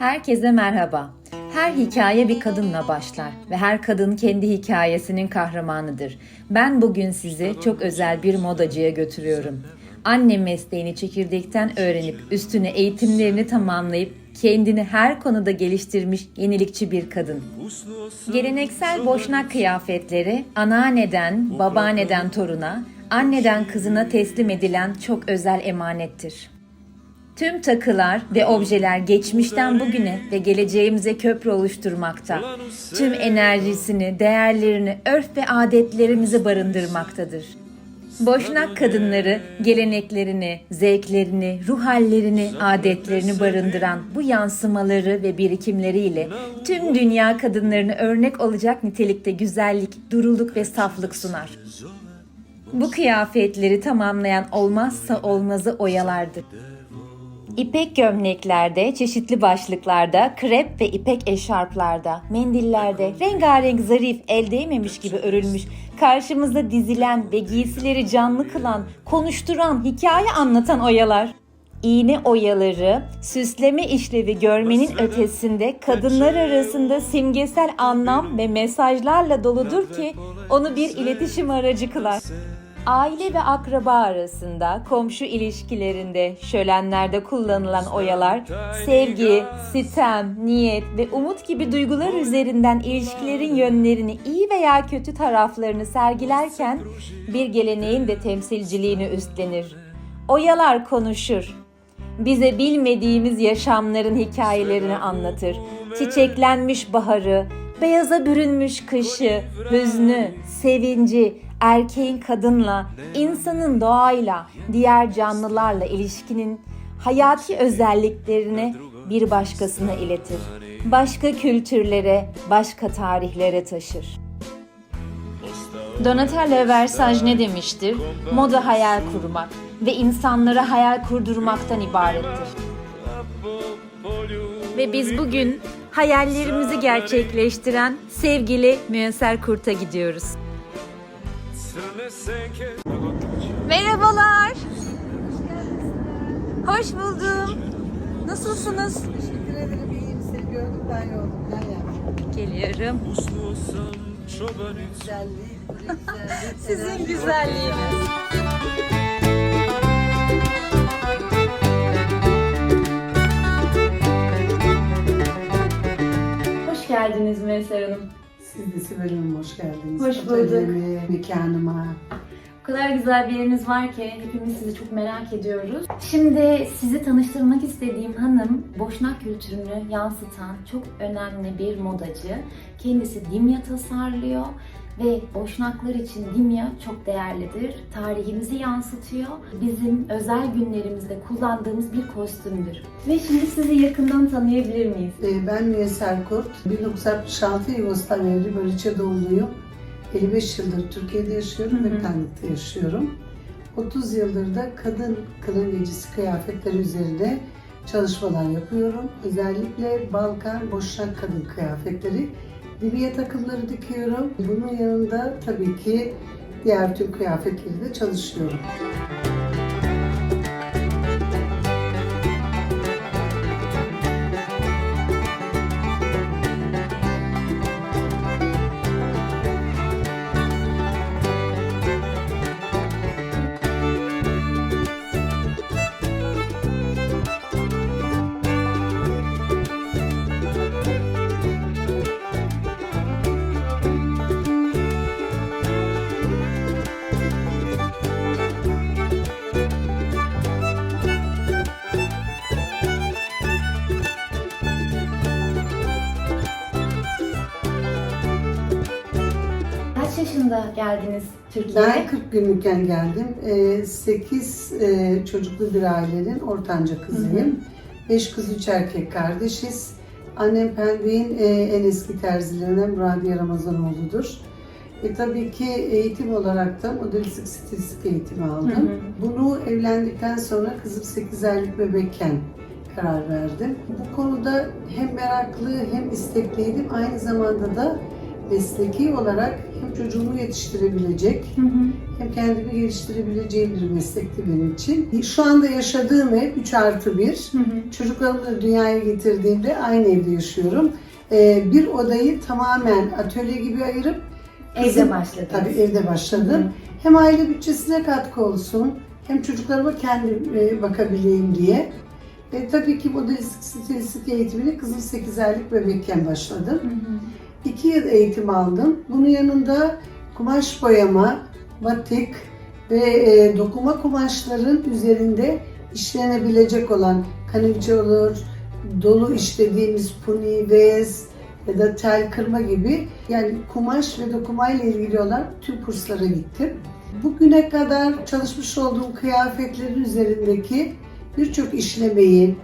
Herkese merhaba. Her hikaye bir kadınla başlar ve her kadın kendi hikayesinin kahramanıdır. Ben bugün sizi çok özel bir modacıya götürüyorum. Anne mesleğini çekirdekten öğrenip üstüne eğitimlerini tamamlayıp kendini her konuda geliştirmiş yenilikçi bir kadın. Geleneksel boşnak kıyafetleri anneanneden, babaanneden toruna, anneden kızına teslim edilen çok özel emanettir. Tüm takılar ve objeler geçmişten bugüne ve geleceğimize köprü oluşturmakta. Tüm enerjisini, değerlerini, örf ve adetlerimizi barındırmaktadır. Boşnak kadınları geleneklerini, zevklerini, ruh hallerini, adetlerini barındıran bu yansımaları ve birikimleriyle tüm dünya kadınlarını örnek olacak nitelikte güzellik, duruluk ve saflık sunar. Bu kıyafetleri tamamlayan olmazsa olmazı oyalardır. İpek gömleklerde, çeşitli başlıklarda, krep ve ipek eşarplarda, mendillerde, rengarenk zarif, el değmemiş gibi örülmüş, karşımızda dizilen ve giysileri canlı kılan, konuşturan, hikaye anlatan oyalar. İğne oyaları, süsleme işlevi görmenin ötesinde kadınlar arasında simgesel anlam ve mesajlarla doludur ki onu bir iletişim aracı kılar. Aile ve akraba arasında, komşu ilişkilerinde, şölenlerde kullanılan oyalar, sevgi, sitem, niyet ve umut gibi duygular üzerinden ilişkilerin yönlerini iyi veya kötü taraflarını sergilerken bir geleneğin de temsilciliğini üstlenir. Oyalar konuşur. Bize bilmediğimiz yaşamların hikayelerini anlatır. Çiçeklenmiş baharı, beyaza bürünmüş kışı, hüznü, sevinci, erkeğin kadınla, insanın doğayla, diğer canlılarla ilişkinin hayati özelliklerini bir başkasına iletir. Başka kültürlere, başka tarihlere taşır. Donatello Versace ne demiştir? Moda hayal kurmak ve insanlara hayal kurdurmaktan ibarettir. Ve biz bugün hayallerimizi gerçekleştiren sevgili Müyesser Kurt'a gidiyoruz. Merhabalar. Hoş buldum. Nasılsınız? Teşekkür ederim. İyiyim. Seni gördüm. Ben yoldum. Gel ya. Geliyorum. Güzelliği, güzelliği. Sizin güzelliğiniz. Hoş geldiniz Müyesser Hanım. Siz de Sibel Hanım hoş geldiniz. Hoş bulduk. Atölyeme, mekanıma. O kadar güzel bir yeriniz var ki hepimiz sizi çok merak ediyoruz. Şimdi sizi tanıştırmak istediğim hanım Boşnak kültürünü yansıtan çok önemli bir modacı. Kendisi dimya tasarlıyor ve Boşnaklar için dimya çok değerlidir. Tarihimizi yansıtıyor. Bizim özel günlerimizde kullandığımız bir kostümdür. Ve şimdi sizi yakından tanıyabilir miyiz? Ee, Ben Müyesser Kurt. 1966 Yugoslavya Ribariç'e doğumluyum. 55 yıldır Türkiye'de yaşıyorum ve Pendik'te yaşıyorum. 30 yıldır da kadın kılın gecesi kıyafetleri üzerinde çalışmalar yapıyorum. Özellikle Balkan boşnak kadın kıyafetleri. Dibiye takımları dikiyorum. Bunun yanında tabii ki diğer tüm kıyafetleri de çalışıyorum. Yaşında geldiniz Türkiye'ye? Ben 40 günlükken geldim. 8 çocuklu bir ailenin ortanca kızıyım. 5 kız, 3 erkek kardeşiz. Annem Pendik'in e, en eski terzilerinden Muradiye Ramazanoğlu'dur. E, tabii ki eğitim olarak da modelistik stilistik eğitimi aldım. Hı hı. Bunu evlendikten sonra kızım 8 aylık bebekken karar verdim. Bu konuda hem meraklı hem istekliydim. Aynı zamanda da mesleki olarak hem çocuğumu yetiştirebilecek Hı hı. hem kendimi geliştirebileceğim bir meslekti benim için. Şu anda yaşadığım ev 3 artı 1. Çocuklarımı da dünyaya getirdiğimde aynı evde yaşıyorum. Ee, bir odayı tamamen atölye gibi ayırıp Evde başladınız. Tabii evde başladım. Hı. Hem aile bütçesine katkı olsun, hem çocuklarıma kendim e, bakabileyim diye. E, tabii ki modelistlik, stilistlik eğitimini kızım 8 aylık bebekken başladım. Hı hı. 2 yıl eğitim aldım. Bunun yanında kumaş boyama, batik ve e, dokuma kumaşların üzerinde işlenebilecek olan kanivci olur, dolu işlediğimiz puni, vez ya da tel kırma gibi yani kumaş ve dokumayla ilgili olan tüm kurslara gittim. Bugüne kadar çalışmış olduğum kıyafetlerin üzerindeki birçok işlemeyi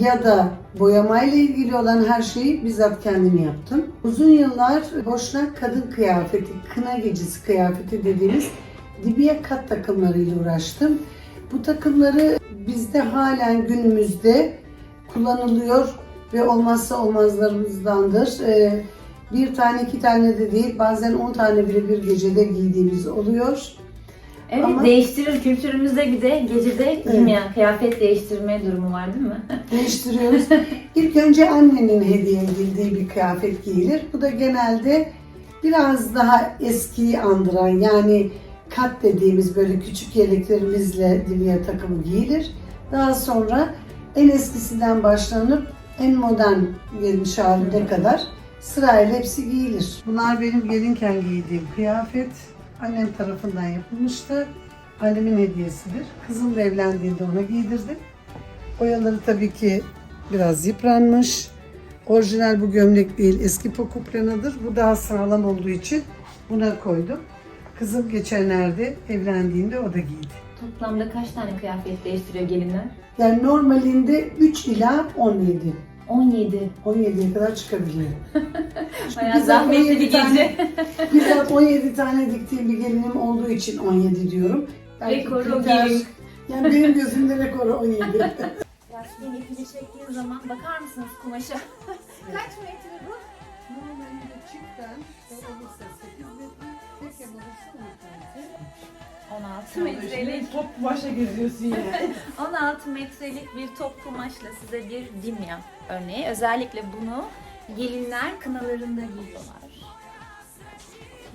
ya da boyamayla ilgili olan her şeyi bizzat kendim yaptım. Uzun yıllar Boşnak kadın kıyafeti, kına gecesi kıyafeti dediğimiz dibiye kat takımlarıyla uğraştım. Bu takımları bizde halen günümüzde kullanılıyor ve olmazsa olmazlarımızdandır. Ee, bir tane iki tane de değil bazen on tane bile bir gecede giydiğimiz oluyor. Evet Ama- değiştirir kültürümüzde bir de gecede Evet. giymeyen kıyafet değiştirme durumu var değil mi? değiştiriyoruz. İlk önce annenin hediye edildiği bir kıyafet giyilir. Bu da genelde biraz daha eskiyi andıran yani kat dediğimiz böyle küçük yeleklerimizle dibiye takımı giyilir. Daha sonra en eskisinden başlanıp en modern gelmiş haline kadar sırayla hepsi giyilir. Bunlar benim gelinken giydiğim kıyafet. Annem tarafından yapılmıştı. Annemin hediyesidir. Kızım da evlendiğinde ona giydirdim. Boyaları tabii ki biraz yıpranmış. Orijinal bu gömlek değil, eski pokuplanadır. Bu daha sağlam olduğu için buna koydum. Kızım geçenlerde evlendiğinde o da giydi. Toplamda kaç tane kıyafet değiştiriyor gelinler? Yani normalinde 3 ila 17. 17. 17'ye kadar çıkabiliyor. Bayağı Bizzat zahmetli 17 bir tane- gece. Bizzat 17 tane diktiğim bir gelinim olduğu için 17 diyorum. Belki Rekoru kriter- gelin. Yani benim gözümde rekoru 17. Yasmin ipini çektiğin zaman bakar mısınız kumaşa? kaç metre bu? Normalde çiftten olursa 8 metre, tek olursa 10 metre. 16 metrelik top başa geziyorsun yine. 16 metrelik bir top kumaşla size bir dimya örneği. Özellikle bunu gelinler kınalarında giyiyorlar.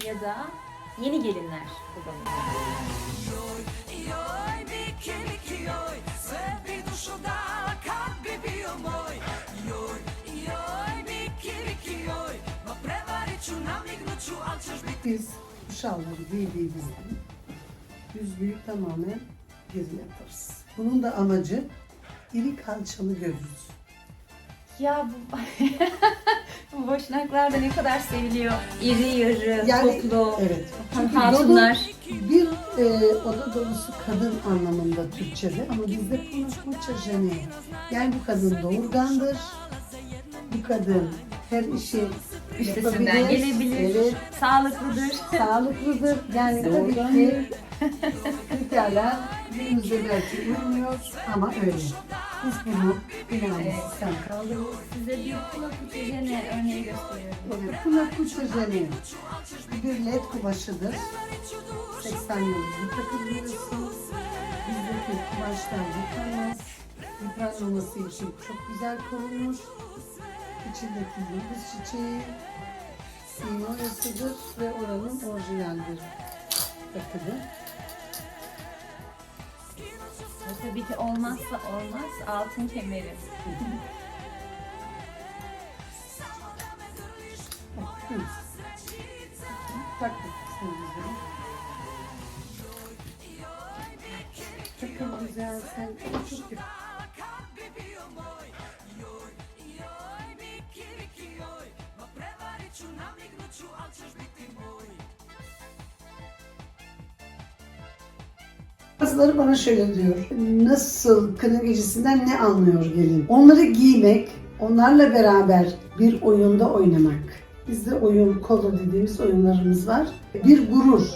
Ya da yeni gelinler kullanıyor. Biz bu şalları giydiğimizde yüzlüğü tamamen geri yaparız. Bunun da amacı iri kalçalı görürüz. Ya bu, bu boşnaklar da ne kadar seviliyor. İri yarı, Yani- toplu, Evet. Çünkü hatunlar. dolu bir e, oda dolusu kadın anlamında Türkçe'de ama bizde konuşma çeşeni. Yani bu kadın doğurgandır. Bu kadın her işi Üstesinden yapabilir. gelebilir, Evet. sağlıklıdır. sağlıklıdır. Yani tabii ki kriterler günümüzde belki uymuyor ama öyle. Biz bunu binamızdan kaldırıyoruz. Size bir kula kutucene örneği gösteriyorum. Evet, buna kuçözeni bir led kumaşıdır. 80 yıllık takabiliyorsun. Bizdeki kumaşlar yıpranmaz. Yıpranmaması için çok güzel korunur. İçindeki yıldız çiçeği sinyonyasıdır ve oranın orijinal bir takıdır. Ve tabii ki olmazsa olmaz altın kemeri. Bakın. Taktık güzel. Takım güzel, sen çok yap. Bazıları bana şöyle diyor. Nasıl kına gecesinden ne anlıyor gelin? Onları giymek, onlarla beraber bir oyunda oynamak. Bizde oyun, kolo dediğimiz oyunlarımız var. Bir gurur.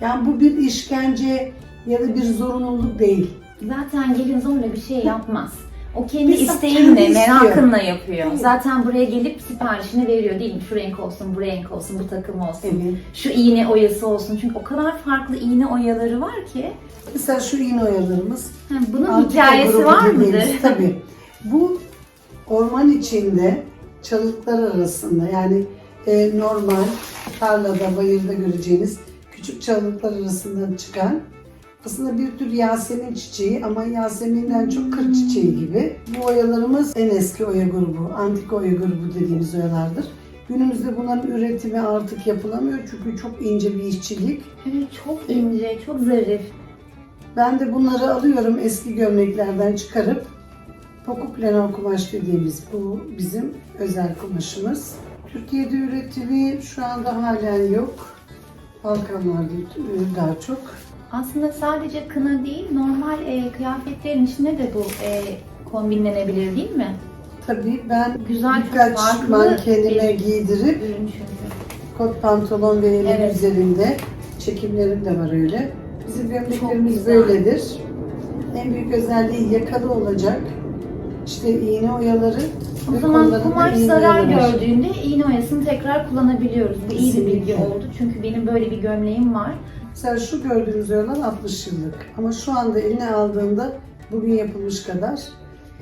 Yani bu bir işkence ya da bir zorunluluk değil. Zaten gelin zorla bir şey yapmaz. O kendi Biz isteğinle, kendi istiyor. merakınla yapıyor. Evet. Zaten buraya gelip siparişini veriyor değil mi? Şu renk olsun, bu renk olsun, bu takım olsun. Evet. Şu iğne oyası olsun. Çünkü o kadar farklı iğne oyaları var ki. Mesela şu iğne oyalarımız Ha, Bunun Antika hikayesi var mıdır? Tabii. Bu orman içinde çalılıklar arasında yani e, normal tarlada, bayırda göreceğiniz küçük çalılıklar arasından çıkan aslında bir tür Yasemin çiçeği ama Yasemin'den çok kır çiçeği gibi. Bu oyalarımız en eski oya grubu, antik oya grubu dediğimiz oyalardır. Günümüzde bunların üretimi artık yapılamıyor çünkü çok ince bir işçilik. Evet, çok ince, çok zarif. Ben de bunları alıyorum eski gömleklerden çıkarıp Pokuk Lenor kumaş dediğimiz bu bizim özel kumaşımız. Türkiye'de üretimi şu anda halen yok. Balkanlarda daha çok. Aslında sadece kına değil, normal e, kıyafetlerin içine de bu e, kombinlenebilir değil mi? Tabii ben Güzel, birkaç farklı mankenime bir- giydirip Ürün çünkü. kot pantolon ve elin Evet. üzerinde çekimlerim de var öyle. Bizim gömleklerimiz güzel. böyledir. En büyük özelliği yakalı olacak. İşte iğne oyaları O ve zaman kollarında kumaş zarar var. gördüğünde iğne oyasını tekrar kullanabiliyoruz. Bu iyi bir bilgi Kesinlikle. oldu çünkü benim böyle bir gömleğim var. Mesela şu gördüğünüz oyalar 60 yıllık. Ama şu anda eline aldığında bugün yapılmış kadar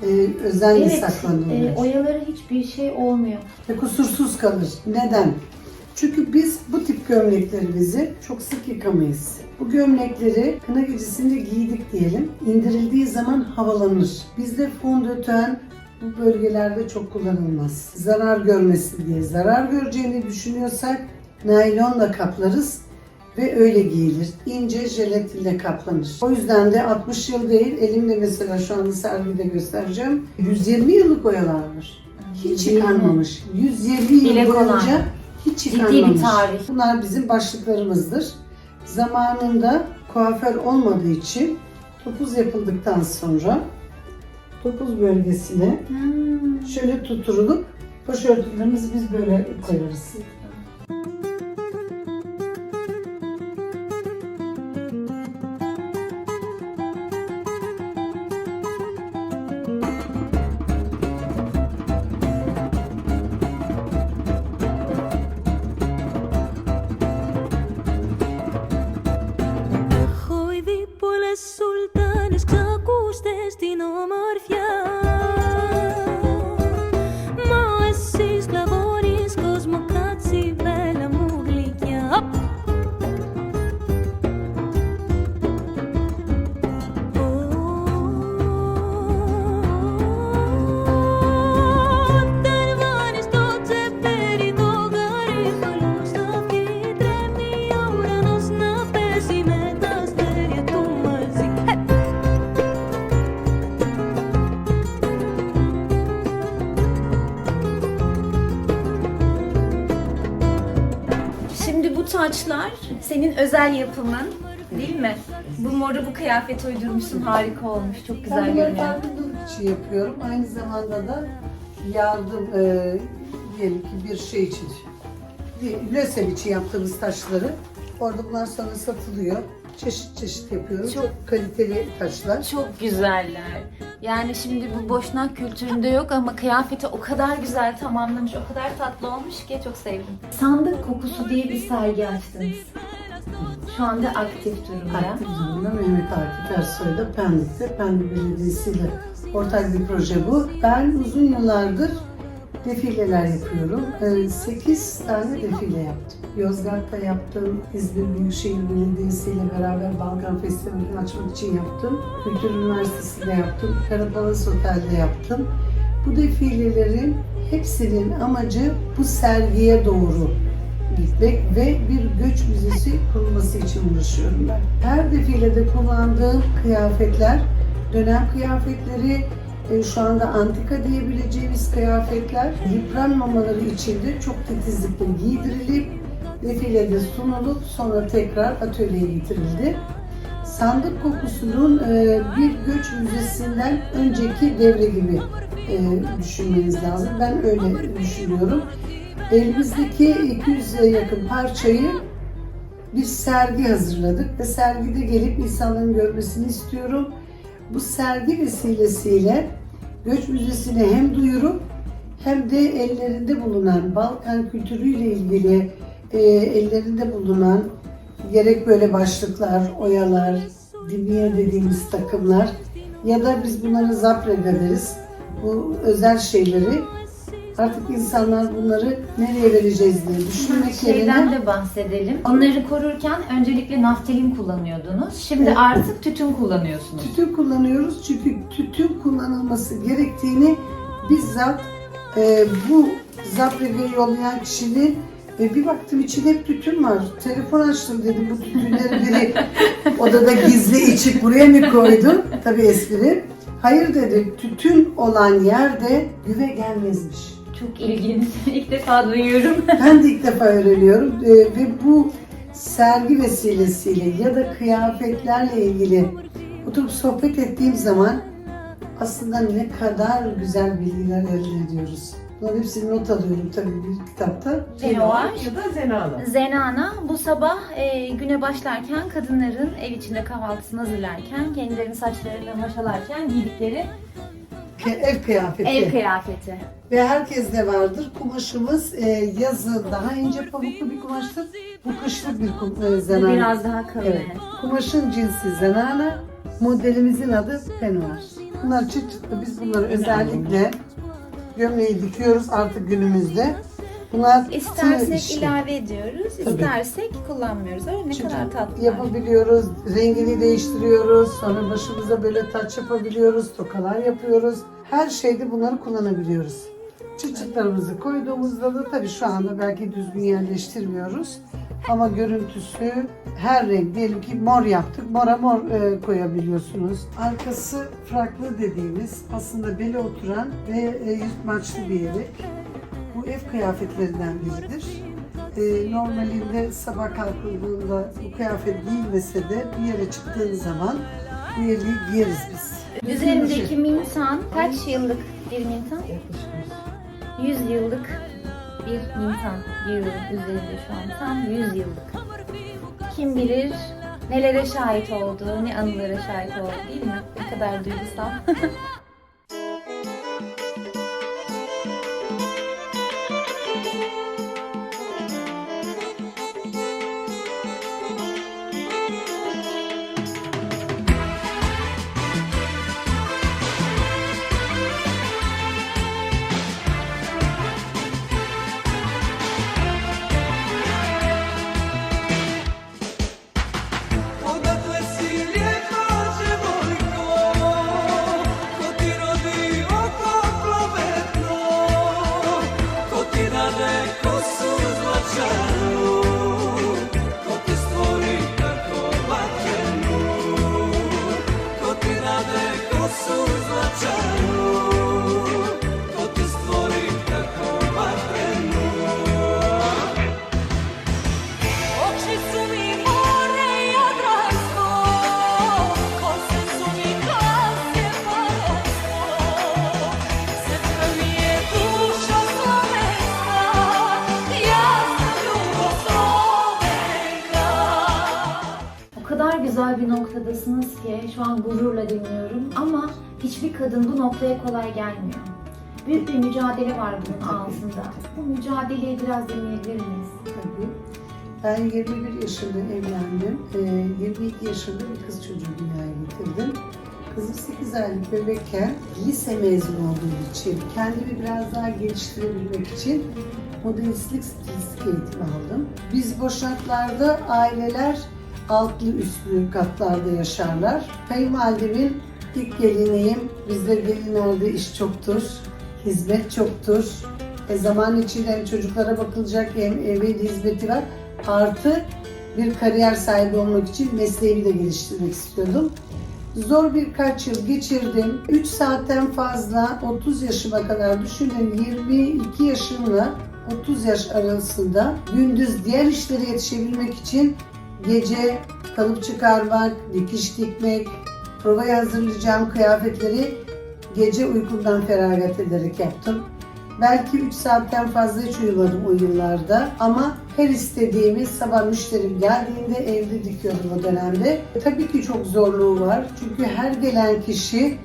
e, özenle Evet, saklanıyor. e, oyaları hiçbir şey olmuyor. Ve kusursuz kalır. Neden? Çünkü biz bu tip gömleklerimizi çok sık yıkamayız. Bu gömlekleri kına gecesinde giydik diyelim. İndirildiği zaman havalanır. Bizde fondöten bu bölgelerde çok kullanılmaz. Zarar görmesin diye. Zarar göreceğini düşünüyorsak naylonla kaplarız ve öyle giyilir. İnce jelatinle kaplanır. O yüzden de 60 yıl değil, elimde mesela şu anda sergide göstereceğim. 120 yıllık oyalar var. Hiç Değil mi? yıkanmamış. 120 yıl kolay. boyunca hiç Ciddi bir yıkanmamış. tarih. Bunlar bizim başlıklarımızdır. Zamanında kuaför olmadığı için topuz yapıldıktan sonra topuz bölgesine Hmm. şöyle tutturulup başörtülerimizi biz böyle koyarız. Senin özel yapımın değil mi? Bu moru bu kıyafete uydurmuşsun harika olmuş çok güzel Ben bunları görünüyor. farkındalık için yapıyorum. Aynı zamanda da yardım e, diyelim ki bir şey için. Bir için yaptığımız taşları orada bunlar sonra satılıyor. Çeşit çeşit yapıyorum. Çok- Çok, kaliteli taşlar. Çok güzeller. Yani şimdi bu boşnak kültüründe yok ama kıyafeti o kadar güzel tamamlamış, o kadar tatlı olmuş ki çok sevdim. Sandık kokusu diye bir sergi açtınız. Şu anda aktif durumda. Aktif durumda Mehmet Akif Ersoy'da Pendik'te Pendik Belediyesi ile ortak bir proje bu. Ben uzun yıllardır defileler yapıyorum. 8 tane defile yaptım. Yozgat'ta yaptım, İzmir Büyükşehir Belediyesi ile beraber Balkan Festivali'ni açmak için yaptım. Kültür Üniversitesi'nde yaptım, Karapalas Otel'de yaptım. Bu defilelerin hepsinin amacı bu sergiye doğru gitmek ve bir göç müzesi kurulması için uğraşıyorum ben. Her defilede kullandığım kıyafetler, dönem kıyafetleri, e, şu anda antika diyebileceğimiz kıyafetler yıpranmamaları için de çok titizlikle giydirilip defilede sunulup sonra tekrar atölyeye getirildi. Sandık kokusunun e, bir göç müzesinden önceki devre gibi e, düşünmeniz lazım. Ben öyle düşünüyorum. Elimizdeki 200'e yakın parçayı bir sergi hazırladık ve sergide gelip insanların görmesini istiyorum. Bu sergi vesilesiyle Göç Müzesi'ni hem duyurup hem de ellerinde bulunan Balkan kültürüyle ilgili e, ellerinde bulunan gerek böyle başlıklar, oyalar, dimiye dediğimiz takımlar ya da biz bunları zaprega deriz. Bu özel şeyleri artık insanlar bunları nereye vereceğiz diye düşünmek Şeyden yerine de bahsedelim. Onları korurken öncelikle naftalin kullanıyordunuz. Şimdi Evet. artık tütün kullanıyorsunuz. tütün kullanıyoruz çünkü tütün kullanılması gerektiğini bizzat e, bu zapregayı yollayan kişinin ve bir baktım içinde hep tütün var. Telefon açtım dedim bu tütünleri biri odada gizli içip buraya mı koydun? Tabii espri. Hayır dedi tütün olan yerde güve gelmezmiş. Çok ilginç. İlk defa duyuyorum. Ben de ilk defa öğreniyorum Ee, ve bu sergi vesilesiyle ya da kıyafetlerle ilgili oturup sohbet ettiğim zaman aslında ne kadar güzel bilgiler elde ediyoruz. Bunların hepsini not alıyorum tabii bir kitapta. Cenovar. Ya da Zenana. Zenana bu sabah e, güne başlarken kadınların ev içinde kahvaltısını hazırlarken, kendilerinin saçlarını maşalarken giydikleri Ev kıyafeti. ev kıyafeti. Ve herkeste vardır. Kumaşımız e, yazın daha ince pamuklu bir kumaştır. Bu kışlık bir kum, e, biraz daha kalın. Evet. Kumaşın cinsi zenane, modelimizin adı penuar. Bunlar çıt çıtlı. Biz bunları özellikle gömleği dikiyoruz artık günümüzde. Bunlar tığ İstersek işi. ilave ediyoruz, Tabii. istersek kullanmıyoruz. Öyle ne Çünkü kadar tatlı. Yapabiliyoruz, rengini değiştiriyoruz, sonra başımıza böyle taç yapabiliyoruz, tokalar yapıyoruz. Her şeyde bunları kullanabiliyoruz. Çıt çıtlarımızı koyduğumuzda da tabii şu anda belki düzgün yerleştirmiyoruz. Ama görüntüsü her renk diyelim ki mor yaptık. Mora mor e, koyabiliyorsunuz. Arkası fraklı dediğimiz aslında bele oturan ve e, yüz maçlı bir yelek. Bu ev kıyafetlerinden biridir. E, normalinde sabah kalkıldığında bu kıyafet giyilmese de bir yere çıktığın zaman bu yeleği giyeriz biz. Üzerindeki mintan kaç yıllık bir mintan? 100 yıllık bir mintan giyiyorum üzerinde şu an. Tam 100 yıllık. Kim bilir nelere şahit oldu, ne anılara şahit oldu değil mi? Ne kadar duygusal. kolay gelmiyor. Büyük bir mücadele var bunun altında. Bu mücadeleyi biraz dinleyebilir miyiz? Tabii. Ben 21 yaşında evlendim. Ee, 22 yaşında bir kız çocuğu dünyaya getirdim. Kızım 8 aylık bebekken lise mezunu olduğum için, kendimi biraz daha geliştirebilmek için modelistlik stilistlik eğitimi aldım. Biz boşnaklarda aileler altlı üstlü katlarda yaşarlar. Kayınvalidemin ilk geliniyim. Bizde gelinlerde iş çoktur, hizmet çoktur. E zaman içinde hem çocuklara bakılacak hem de hizmeti var. Artı bir kariyer sahibi olmak için mesleğimi de geliştirmek istiyordum. Zor birkaç yıl geçirdim. 3 saatten fazla 30 yaşıma kadar düşünün 22 yaşımla 30 yaş arasında gündüz diğer işlere yetişebilmek için gece kalıp çıkarmak, dikiş dikmek, provaya hazırlayacağım kıyafetleri gece uykumdan feragat ederek yaptım. Belki 3 saatten fazla hiç uyumadım o yıllarda ama her istediğimi sabah müşterim geldiğinde evde dikiyordum o dönemde. Tabii ki çok zorluğu var çünkü her gelen kişi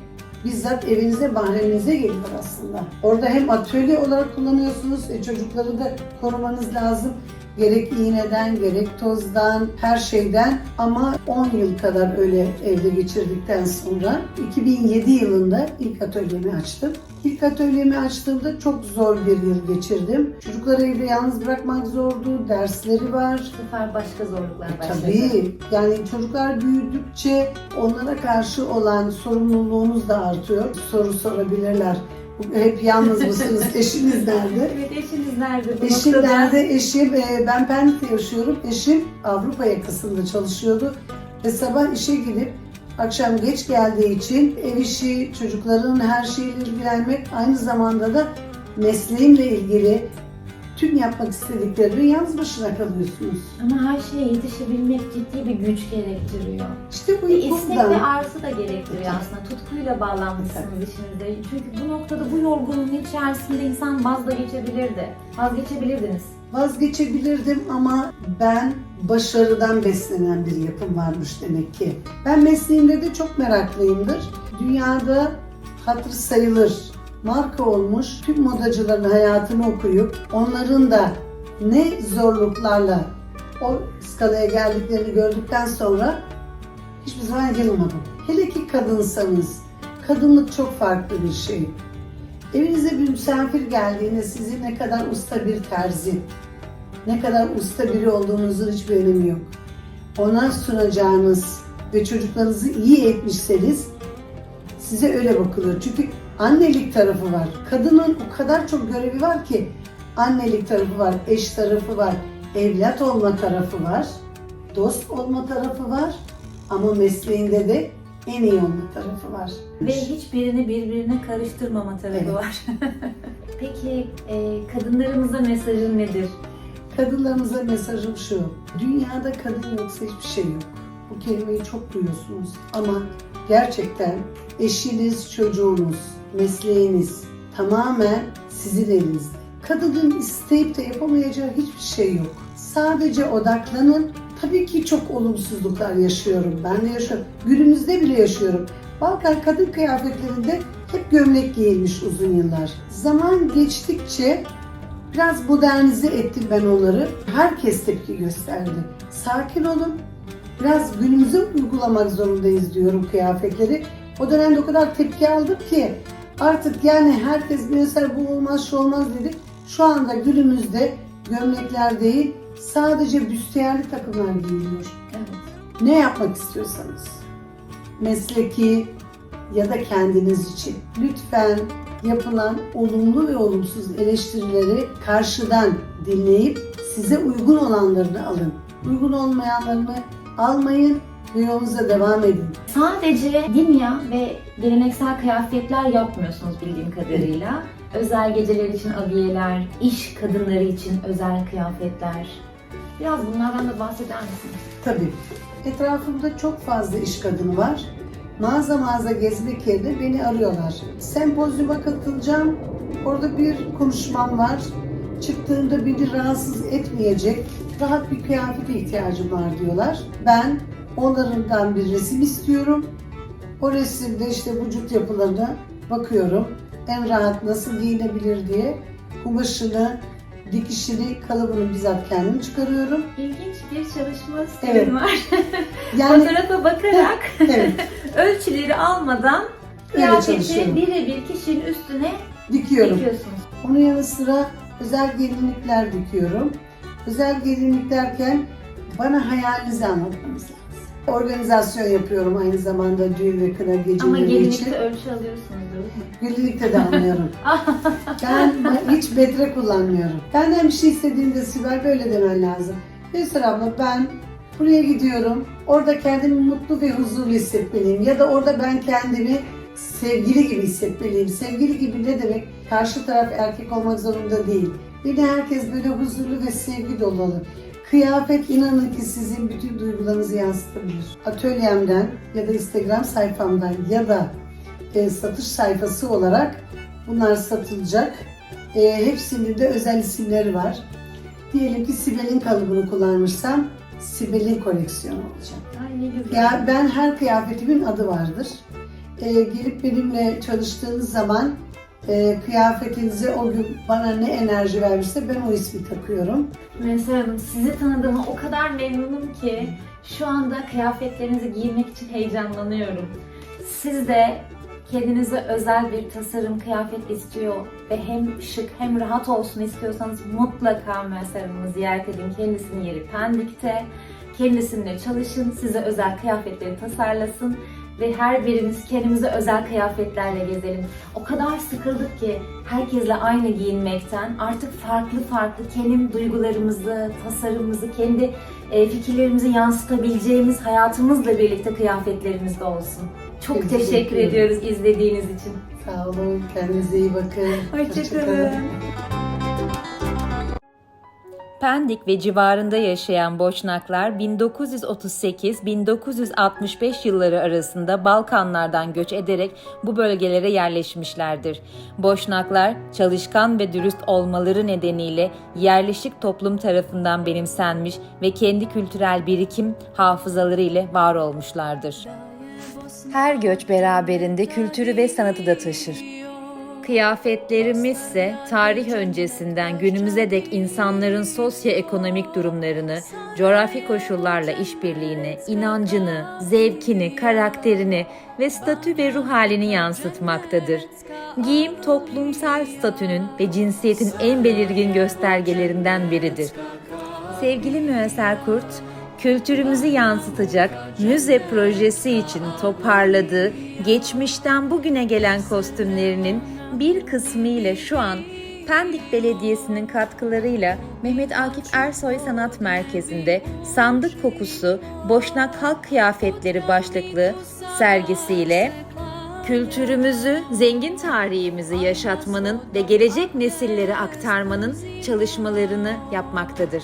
bizzat evinize, mahreminize geliyor aslında. Orada hem atölye olarak kullanıyorsunuz, e, çocukları da korumanız lazım. Gerek iğneden, gerek tozdan, her şeyden ama 10 yıl kadar öyle evde geçirdikten sonra 2007 yılında ilk atölyemi açtım. İlk atölyemi açtığımda çok zor bir yıl geçirdim. Çocukları evde yalnız bırakmak zordu, dersleri var. Bu sefer başka zorluklar başladı. Tabii. Yani çocuklar büyüdükçe onlara karşı olan sorumluluğunuz da artıyor. Soru sorabilirler. Hep yalnız mısınız? Eşiniz nerede? Evet eşiniz nerede bu Eşim noktada? nerede? Eşim, e, ben Pendik'te yaşıyorum. Eşim Avrupa yakasında çalışıyordu. Ve sabah işe gidip akşam geç geldiği için ev işi, çocukların her şeyiyle ilgilenmek aynı zamanda da mesleğimle ilgili tüm yapmak istediklerini yalnız başına kalıyorsunuz. Ama her şeye yetişebilmek ciddi bir güç gerektiriyor. İşte bu Ve istek ve arzu da gerektiriyor aslında. Tutkuyla bağlanmışsınız işinize. Çünkü bu noktada bu yorgunluğun içerisinde insan vaz da geçebilirdi. Vazgeçebilirdiniz. Vazgeçebilirdim ama ben başarıdan beslenen bir yapım varmış demek ki. Ben mesleğimde de çok meraklıyımdır. Dünyada hatır sayılır marka olmuş tüm modacıların hayatını okuyup onların da ne zorluklarla o skalaya geldiklerini gördükten sonra hiçbir zaman yanılmadım. Hele ki kadınsanız, kadınlık çok farklı bir şey. Evinize bir misafir geldiğinde sizi ne kadar usta bir terzi, ne kadar usta biri olduğunuzun hiçbir önemi yok. Ona sunacağınız ve çocuklarınızı iyi etmişseniz size öyle bakılıyor. Çünkü annelik tarafı var. Kadının o kadar çok görevi var ki annelik tarafı var, eş tarafı var, evlat olma tarafı var, dost olma tarafı var ama mesleğinde de en iyi olma tarafı var. Ve hiçbirini birbirine karıştırmama tarafı Evet. var. Peki e, kadınlarımıza mesajın nedir? Kadınlarımıza mesajım şu. Dünyada kadın yoksa hiçbir şey yok. Bu kelimeyi çok duyuyorsunuz ama gerçekten eşiniz, çocuğunuz, mesleğiniz tamamen sizin elinizde. Kadının isteyip de yapamayacağı hiçbir şey yok. Sadece odaklanın. Tabii ki çok olumsuzluklar yaşıyorum. Ben de yaşıyorum. Günümüzde bile yaşıyorum. Balkan kadın kıyafetlerinde hep gömlek giyilmiş uzun yıllar. Zaman geçtikçe Biraz modernize ettim ben onları. Herkes tepki gösterdi. Sakin olun. Biraz günümüze uygulamak zorundayız diyorum kıyafetleri. O dönemde o kadar tepki aldım ki artık yani herkes mesela bu olmaz şu olmaz dedi. Şu anda günümüzde gömlekler değil sadece büstiyerli takımlar giyiliyor. Evet. Ne yapmak istiyorsanız. Mesleki ya da kendiniz için. Lütfen yapılan olumlu ve olumsuz eleştirileri karşıdan dinleyip size uygun olanlarını alın. Uygun olmayanlarını almayın ve yolunuza devam edin. Sadece dimya ve geleneksel kıyafetler yapmıyorsunuz bildiğim kadarıyla. Özel geceler için abiyeler, iş kadınları için özel kıyafetler. Biraz bunlardan da bahseder misiniz? Tabii. Etrafımda çok fazla iş kadını var. Mağaza mağaza gezmek yerine beni arıyorlar. Sempozyuma katılacağım. Orada bir konuşmam var. Çıktığımda beni rahatsız etmeyecek rahat bir kıyafete ihtiyacım var diyorlar. Ben onlardan bir resim istiyorum. O resimde işte vücut yapılarına bakıyorum. En rahat nasıl giyinebilir diye kumaşını, dikişini, kalıbını bizzat kendim çıkarıyorum. İlginç bir çalışma stilin Evet. var. Yani Fotoğrafa bakarak evet, ölçüleri almadan kıyafeti birebir kişinin üstüne Dikiyorum. dikiyorsunuz. Onun yanı sıra özel gelinlikler dikiyorum. Özel gelinlik derken bana hayalinizi anlatmanız lazım. Organizasyon yapıyorum aynı zamanda düğün ve kına Ama geceleri için. gelinlikte ölçü alıyorsunuzdur. Gelinlikte de anlıyorum. ben hiç metre kullanmıyorum. Benden bir şey istediğinde Sibel böyle demen lazım. Gülsür abla ben buraya gidiyorum. Orada kendimi mutlu ve huzurlu hissetmeliyim. Ya da orada ben kendimi sevgili gibi hissetmeliyim. Sevgili gibi ne demek? Karşı taraf erkek olmak zorunda değil. Beni herkes böyle huzurlu ve sevgi dolu alır. Kıyafet inanın ki sizin bütün duygularınızı yansıtabilir. Atölyemden ya da Instagram sayfamdan ya da e, satış sayfası olarak bunlar satılacak. E, hepsinin de özel isimleri var. Diyelim ki Sibel'in kalıbını kullanmışsam Sibel'in koleksiyonu olacak. Ay. Ya ben her kıyafetimin adı vardır. e, gelip benimle çalıştığınız zaman e, kıyafetinize o gün bana ne enerji vermişse ben o ismi takıyorum. Mesela Hanım sizi tanıdığıma o kadar memnunum ki şu anda kıyafetlerinizi giymek için heyecanlanıyorum. Siz de kendinize özel bir tasarım kıyafet istiyor ve hem şık hem rahat olsun istiyorsanız mutlaka Mesela Hanım'ı ziyaret edin. Kendisinin yeri Pendik'te. Kendisininle çalışın, size özel kıyafetleri tasarlasın ve her birimiz kendimize özel kıyafetlerle gezelim. O kadar sıkıldık ki herkesle aynı giyinmekten artık farklı farklı kendi duygularımızı, tasarımımızı, kendi e, fikirlerimizi yansıtabileceğimiz hayatımızla birlikte kıyafetlerimizde olsun. Çok Teşekkür teşekkür ediyoruz izlediğiniz için. Sağ olun, kendinize iyi bakın. Hoşçakalın. Pendik ve civarında yaşayan Boşnaklar 1938-1965 yılları arasında Balkanlardan göç ederek bu bölgelere yerleşmişlerdir. Boşnaklar çalışkan ve dürüst olmaları nedeniyle yerleşik toplum tarafından benimsenmiş ve kendi kültürel birikim hafızaları ile var olmuşlardır. Her göç beraberinde kültürü ve sanatı da taşır. Kıyafetlerimiz ise tarih öncesinden günümüze dek insanların sosyoekonomik durumlarını, coğrafi koşullarla işbirliğini, inancını, zevkini, karakterini ve statü ve ruh halini yansıtmaktadır. Giyim toplumsal statünün ve cinsiyetin en belirgin göstergelerinden biridir. Sevgili Müesser Kurt, kültürümüzü yansıtacak müze projesi için toparladığı geçmişten bugüne gelen kostümlerinin bir kısmı ile şu an Pendik Belediyesi'nin katkılarıyla Mehmet Akif Ersoy Sanat Merkezi'nde Sandık Kokusu Boşnak Halk Kıyafetleri başlıklı sergisiyle kültürümüzü, zengin tarihimizi yaşatmanın ve gelecek nesillere aktarmanın çalışmalarını yapmaktadır.